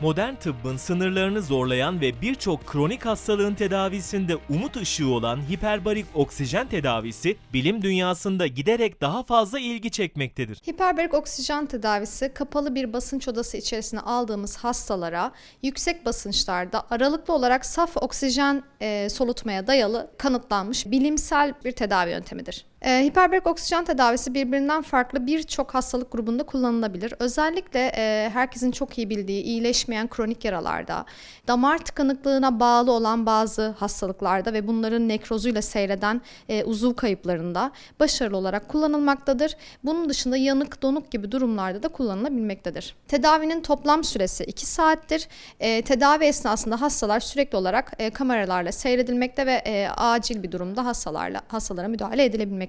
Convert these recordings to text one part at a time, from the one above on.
modern tıbbın sınırlarını zorlayan ve birçok kronik hastalığın tedavisinde umut ışığı olan hiperbarik oksijen tedavisi bilim dünyasında giderek daha fazla ilgi çekmektedir. Hiperbarik oksijen tedavisi kapalı bir basınç odası içerisine aldığımız hastalara yüksek basınçlarda aralıklı olarak saf oksijen e, solutmaya dayalı kanıtlanmış bilimsel bir tedavi yöntemidir. E, hiperbarik oksijen tedavisi birbirinden farklı birçok hastalık grubunda kullanılabilir. Özellikle e, herkesin çok iyi bildiği iyileşmeyen kronik yaralarda, damar tıkanıklığına bağlı olan bazı hastalıklarda ve bunların nekrozuyla seyreden e, uzuv kayıplarında başarılı olarak kullanılmaktadır. Bunun dışında yanık, donuk gibi durumlarda da kullanılabilmektedir. Tedavinin toplam süresi 2 saattir. E, tedavi esnasında hastalar sürekli olarak kameralarla seyredilmekte ve acil bir durumda hastalarla hastalara müdahale edilebilmektedir.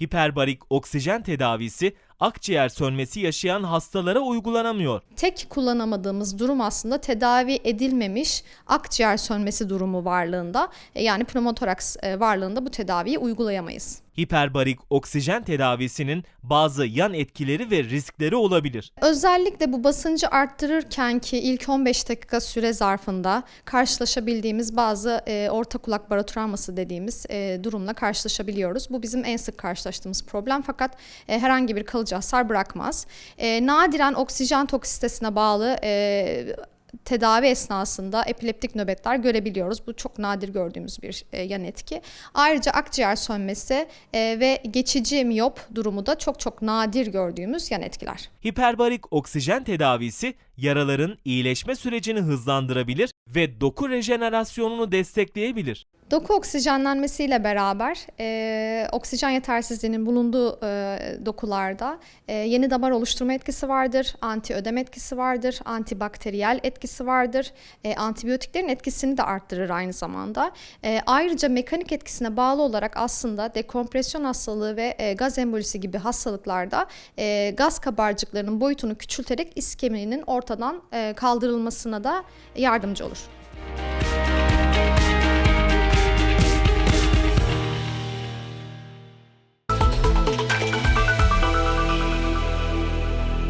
Hiperbarik oksijen tedavisi akciğer sönmesi yaşayan hastalara uygulanamıyor. Tek kullanamadığımız durum aslında tedavi edilmemiş akciğer sönmesi durumu varlığında e, yani pneumotoraks e, varlığında bu tedaviyi uygulayamayız. Hiperbarik oksijen tedavisinin bazı yan etkileri ve riskleri olabilir. Özellikle bu basıncı arttırırken ki ilk 15 dakika süre zarfında karşılaşabildiğimiz bazı e, orta kulak barotravması dediğimiz e, durumla karşılaşabiliyoruz. Bu bizim en sık karşılaştığımız problem fakat e, herhangi bir kalıcı hasar bırakmaz. E, nadiren oksijen toksisitesine bağlı e, tedavi esnasında epileptik nöbetler görebiliyoruz. Bu çok nadir gördüğümüz bir e, yan etki. Ayrıca akciğer sönmesi e, ve geçici miyop durumu da çok çok nadir gördüğümüz yan etkiler. Hiperbarik oksijen tedavisi yaraların iyileşme sürecini hızlandırabilir ve doku rejenerasyonunu destekleyebilir. Doku oksijenlenmesiyle beraber e, oksijen yetersizliğinin bulunduğu e, dokularda e, yeni damar oluşturma etkisi vardır, antiödem etkisi vardır, antibakteriyel etkisi vardır, e, antibiyotiklerin etkisini de arttırır aynı zamanda. E, ayrıca mekanik etkisine bağlı olarak aslında dekompresyon hastalığı ve e, gaz embolisi gibi hastalıklarda e, gaz kabarcıklarının boyutunu küçülterek iskeminin ortadan kaldırılmasına da yardımcı olur.